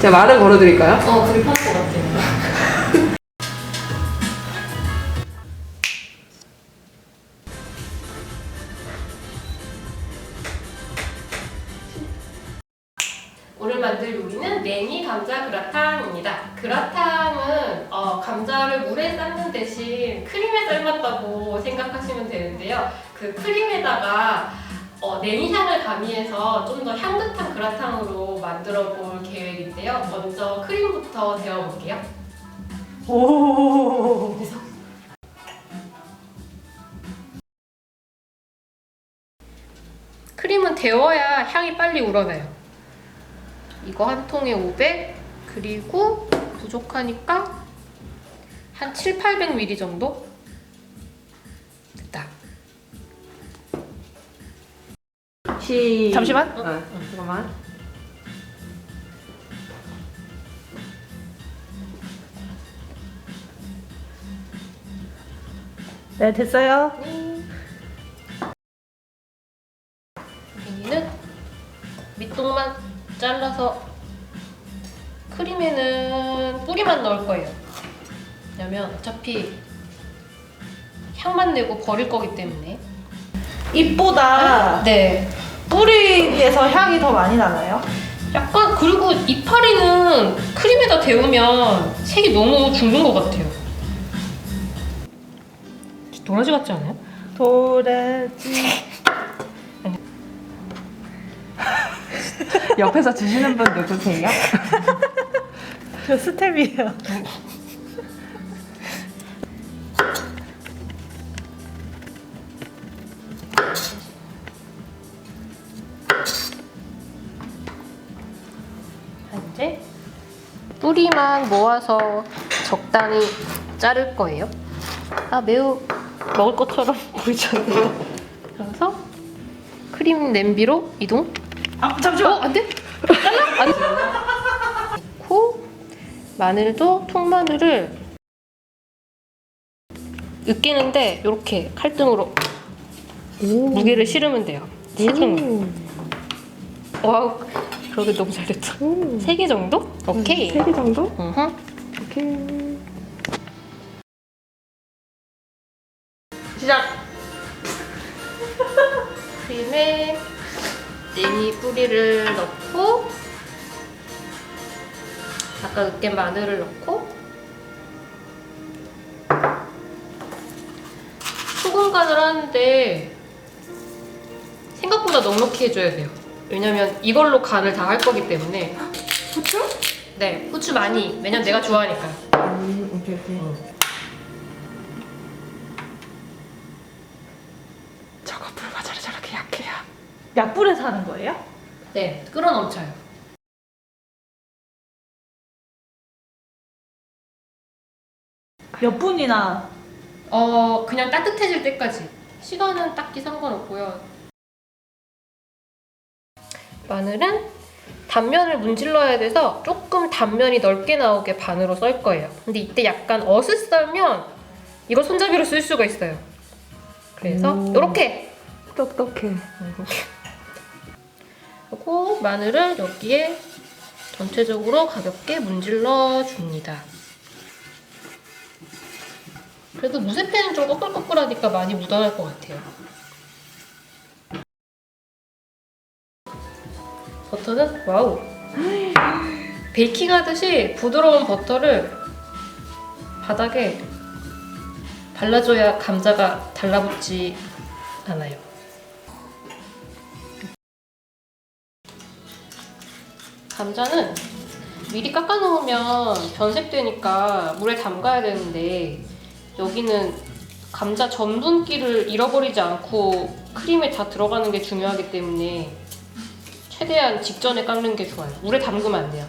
제가 말을 걸어드릴까요? 어, 그게 편할 것 같아요. 오늘 만들 요리는 냉이 감자 그라탕입니다. 그라탕은 어, 감자를 물에 삶는 대신 크림에 삶았다고 생각하시면 되는데요. 그 크림에다가 어, 냉이 향을 가미해서 좀 더 향긋한 그라탕으로 만들어 볼 계획인데요. 먼저 크림부터 데워 볼게요. 오. 크림은 데워야 향이 빨리 우러나요. 이거 한 통에 500 그리고 부족하니까 한 7, 800ml 정도? 됐다. 시. 잠시만. 어, 잠깐만. 네, 됐어요. 여기는 밑동만 잘라서 크림에는 뿌리만 넣을 거예요. 왜냐면 어차피 향만 내고 버릴 거기 때문에. 잎보다 네. 뿌리에서 향이 더 많이 나나요? 약간 그리고 이파리는 크림에다 데우면 색이 너무 죽는 것 같아요. 도라지 같지 않아요? 도라지. 옆에서 주시는 분 누구세요? 저 스텝이에요. 뿌리만 모아서 적당히 자를 거예요. 아 매우 먹을 것처럼 보이잖아요. 그래서 크림 냄비로 이동. 아, 어, 잠시만. 안 돼? 잘라? 안 돼. 넣고 마늘도 통마늘을 으깨는데 이렇게 칼등으로 무게를 실으면 돼요. 세 종. 와우, 그러게 너무 잘 됐다. 세개 정도? 오케이. 세 개 정도? 음흠. 오케이. 시작. 크림에 냉이 뿌리를 넣고 아까 으깬 마늘을 넣고 소금 간을 하는데 생각보다 넉넉히 해줘야 돼요. 왜냐면 이걸로 간을 다 할 거기 때문에 후추? 네 후추 많이 왜냐면 내가 좋아하니까 음, 오케이, 오케이. 저거 불과자를 저렇게 약해요. 약불에서 하는 거예요? 네 끌어넘쳐요. 몇 분이나 어 그냥 따뜻해질 때까지 시간은 딱히 상관없고요. 마늘은 단면을 문질러야 돼서 조금 단면이 넓게 나오게 반으로 썰 거예요. 근데 이때 약간 어슷 썰면 이거 손잡이로 쓸 수가 있어요. 그래서 오. 이렇게 똑똑해. 그리고 마늘을 여기에 전체적으로 가볍게 문질러 줍니다. 그래도 무쇠팬은 좀 꺼끌꺼끌하니까 많이 묻어날 것 같아요. 버터는 와우. 베이킹 하듯이 부드러운 버터를 바닥에 발라줘야 감자가 달라붙지 않아요. 감자는 미리 깎아 놓으면 변색되니까 물에 담가야 되는데 여기는 감자 전분기를 잃어버리지 않고 크림에 다 들어가는 게 중요하기 때문에 최대한 직전에 깎는 게 좋아요. 물에 담그면 안 돼요.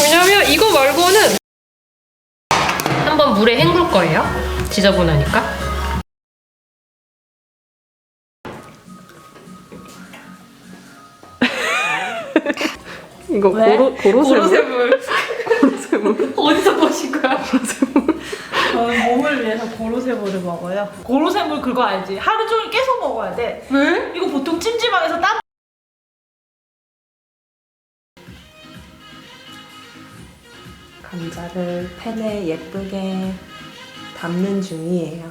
왜냐면 이거 말고는 한번 물에 헹굴 거예요. 지저분하니까. 이거 왜? 고로 고로쇠물. 고로쇠물 고로쇠물. 어디서 보신 거야? 저는 몸을 위해서 고로쇠물을 먹어요. 고로쇠물 그거 알지? 하루 종일 계속 먹어야 돼. 왜? 이거 보통 찜질방에서 땀 감자를 팬에 예쁘게 담는 중이에요.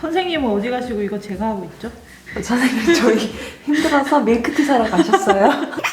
선생님은 어디 가시고 이거 제가 하고 있죠? 선생님 저희 힘들어서 밀크티 사러 가셨어요.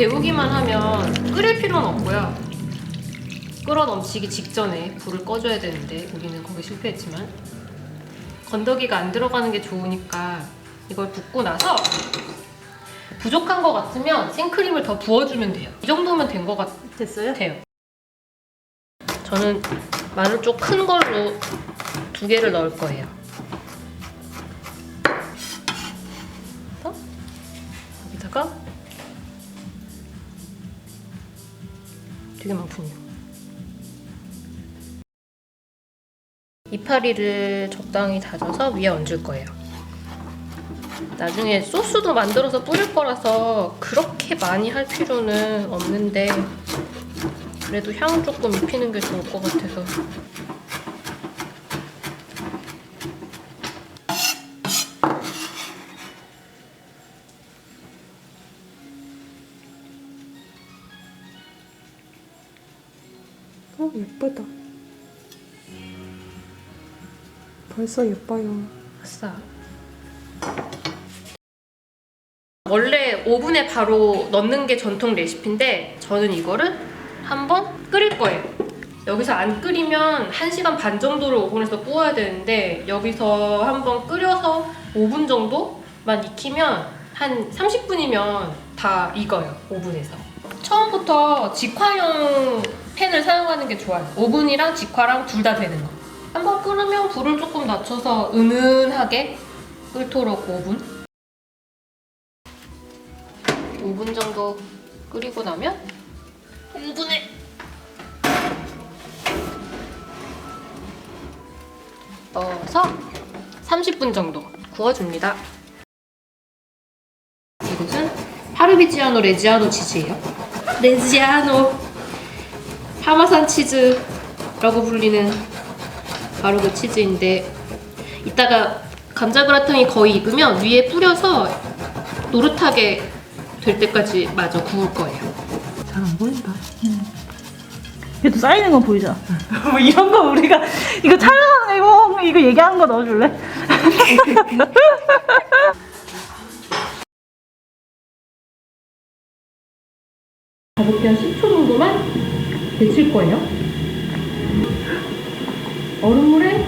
데우기만 하면 끓일 필요는 없고요. 끓어 넘치기 직전에 불을 꺼줘야 되는데 우리는 거기 실패했지만 건더기가 안 들어가는 게 좋으니까 이걸 붓고 나서 부족한 것 같으면 생크림을 더 부어주면 돼요. 이 정도면 된 것 됐어요? 같아요. 저는 마늘 쪽 큰 걸로 두 개를 넣을 거예요. 또 여기다가 되게 많군요. 이파리를 적당히 다져서 위에 얹을 거예요. 나중에 소스도 만들어서 뿌릴 거라서 그렇게 많이 할 필요는 없는데 그래도 향 조금 입히는 게 좋을 것 같아서 예쁘다. 벌써 예뻐요. 아싸. 원래 오븐에 바로 넣는 게 전통 레시피인데 저는 이거를 한번 끓일 거예요. 여기서 안 끓이면 1시간 반 정도를 오븐에서 구워야 되는데 여기서 한번 끓여서 5분 정도만 익히면 한 30분이면 다 익어요. 오븐에서. 처음부터 직화용 팬을 사용하는 게 좋아요. 오븐이랑 직화랑 둘 다 되는 거. 한번 끓으면 불을 조금 낮춰서 은은하게 끓도록 5분. 5분 정도 끓이고 나면 오븐에 넣어서 30분 정도 구워줍니다. 이것은 파르비지아노 레지아노 치즈예요. 레지아노 파마산 치즈라고 불리는 바로 그 치즈인데 이따가 감자 그라탕이 거의 익으면 위에 뿌려서 노릇하게 될 때까지 마저 구울 거예요. 잘 안 보인다. 그래도 쌓이는 건 보이잖아. 뭐 이런 거 우리가 이거 촬영하는 거 이거 이거 얘기하는 거 넣어줄래? 가볍게 한 10초 정도만 데칠 거예요. 얼음물에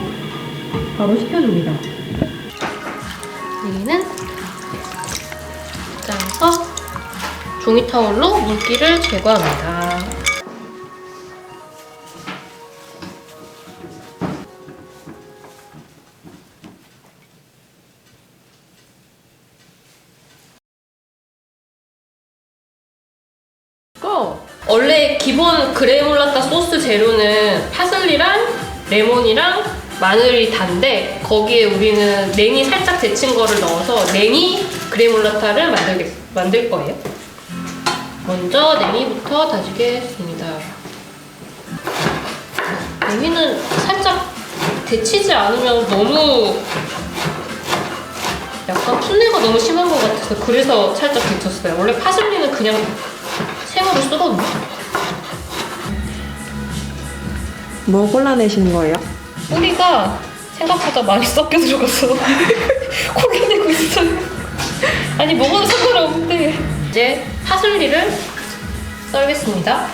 바로 식혀줍니다. 여기는 짜서 종이 타월로 물기를 제거합니다. 그레몰라타 소스 재료는 파슬리랑 레몬이랑 마늘이 단데 거기에 우리는 냉이 살짝 데친 거를 넣어서 냉이 그레몰라타를 만들겠, 만들 거예요. 먼저 냉이부터 다지겠습니다. 냉이는 살짝 데치지 않으면 너무 약간 풋내가 너무 심한 것 같아서 그래서 살짝 데쳤어요. 원래 파슬리는 그냥 생으로 쓰거든요. 뭐 골라내시는 거예요? 뿌리가 생각보다 많이 섞여 들어가서 골라내고 있어요. 아니 먹어도 상관없는데 이제 파슬리를 썰겠습니다.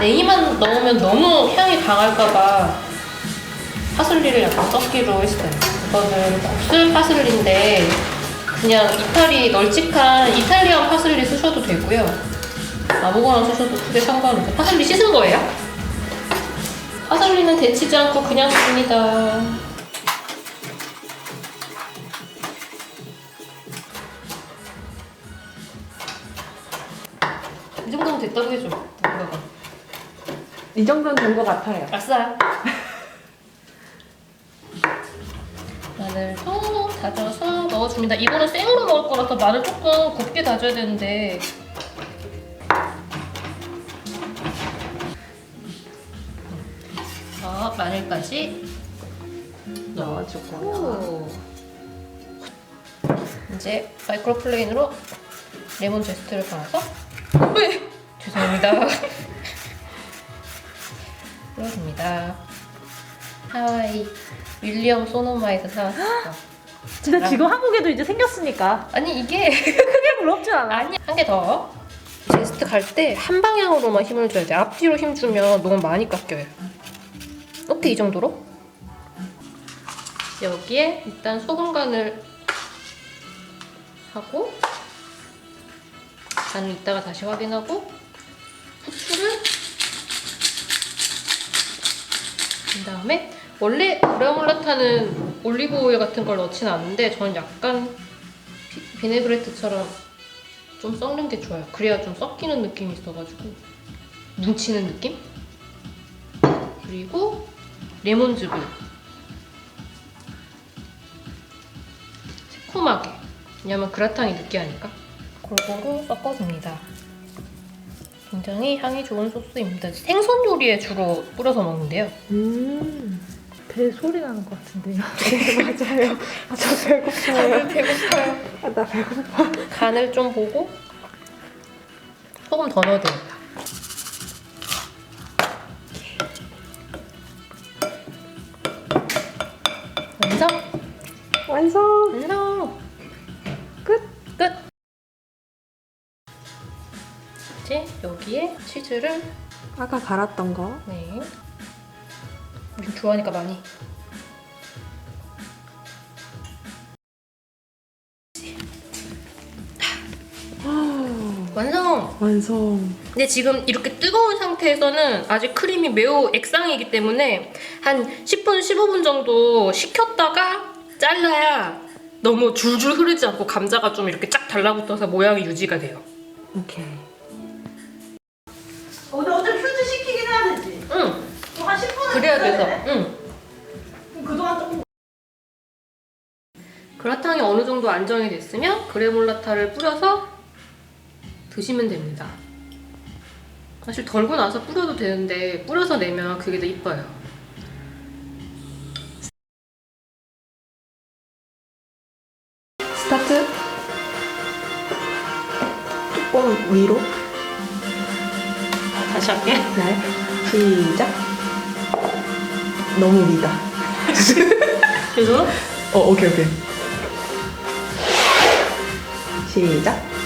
냉이만 넣으면 너무 향이 강할까봐 파슬리를 약간 섞기로 했어요. 이거는 곱슬 파슬리인데 그냥 이파리 널찍한 이탈리안 파슬리 쓰셔도 되고요. 아무거나 쓰셔도 크게 상관없어요. 파슬리 씻은 거예요? 파슬리는 데치지 않고 그냥 씁니다. 이 정도면 됐다고 해줘. 누가가. 이 정도는 된 것 같아요. 아싸. 마늘도 다져서 넣어줍니다. 이거는 생으로 먹을 거라서 마늘 조금 곱게 다져야 되는데 자, 마늘까지 넣어주고. 오. 이제 마이크로플레인으로 레몬 제스트를 발라서 왜? 죄송합니다. 뿌려줍니다. 하와이 윌리엄 소노마에서 사왔어. 근데 지금 한국에도 이제 생겼으니까 아니 이게 크게 부럽지 않아. 아니 한 개 더. 제스트 갈 때 한 방향으로만 힘을 줘야 돼. 앞뒤로 힘 주면 너무 많이 깎여요. 오케이 이 정도로. 여기에 일단 소금 간을 하고 간을 이따가 다시 확인하고 후추를 그 다음에 원래 브라몰라타는 올리브 오일 같은 걸 넣진 않는데 저는 약간 비, 비네그레트처럼 좀 섞는 게 좋아요. 그래야 좀 섞이는 느낌이 있어가지고 뭉치는 느낌? 그리고 레몬즙을 새콤하게 왜냐면 그라탕이 느끼하니까 골고루 섞어줍니다. 굉장히 향이 좋은 소스입니다. 생선 요리에 주로 뿌려서 먹는데요. 음. 배 소리 나는 것 같은데요. 맞아요. 아, 저 배고파요. 배고파요. 아, 나 배고파. 간을 좀 보고 소금 더 넣어야 됩니다. 완성. 완성! 끝. 끝! 이제 여기에 치즈를 아까 갈았던 거. 네. 우린 좋아하니까 많이. 완성! 완성. 근데 지금 이렇게 뜨거운 상태에서는 아직 크림이 매우 액상이기 때문에 한 10분, 15분 정도 식혔다가 잘라야 너무 줄줄 흐르지 않고 감자가 좀 이렇게 쫙 달라붙어서 모양이 유지가 돼요. 오케이. 오늘 어차피 휴지 시키긴 해야 되지. 응, 한 10분은 그래야 돼서. 응. 그동안 조금 그라탕이 어느 정도 안정이 됐으면 그래몰라타를 뿌려서 드시면 됩니다. 사실 덜고 나서 뿌려도 되는데 뿌려서 내면 그게 더 이뻐요. 위로. 다시 할게. 네. 시작. 너무 위다. 그래서 어, 오케이, 오케이. 시작.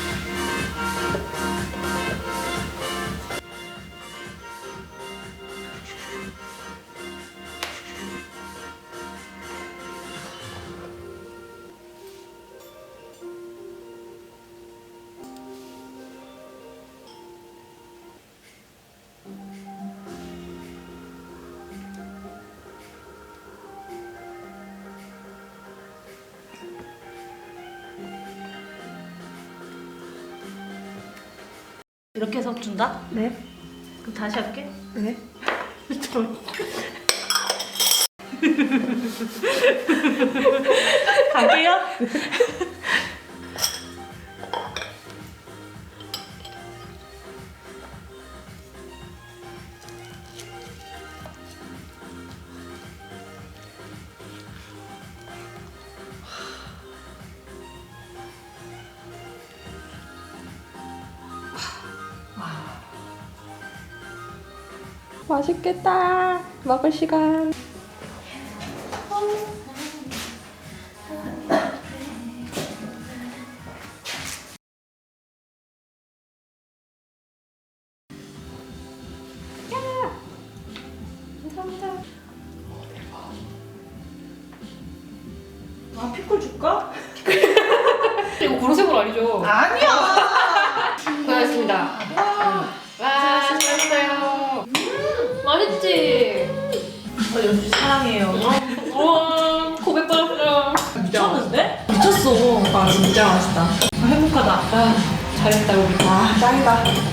이렇게 해서 준다? 네. 그럼 다시 할게. 네. 갈게요. 맛있겠다. 먹을 시간. 아 피클 줄까? 이거 고로쇠볼 아니죠? 아니야. 고생하셨습니다. 잘했습니다. 와, 잘했어요. 음, 맛있지? 어, 연주 사랑해요. 우와, 고백 받았어. 미쳤는데? 미쳤어. 와 진짜 맛있다. 행복하다. 아 잘했다 우리. 아 짱이다.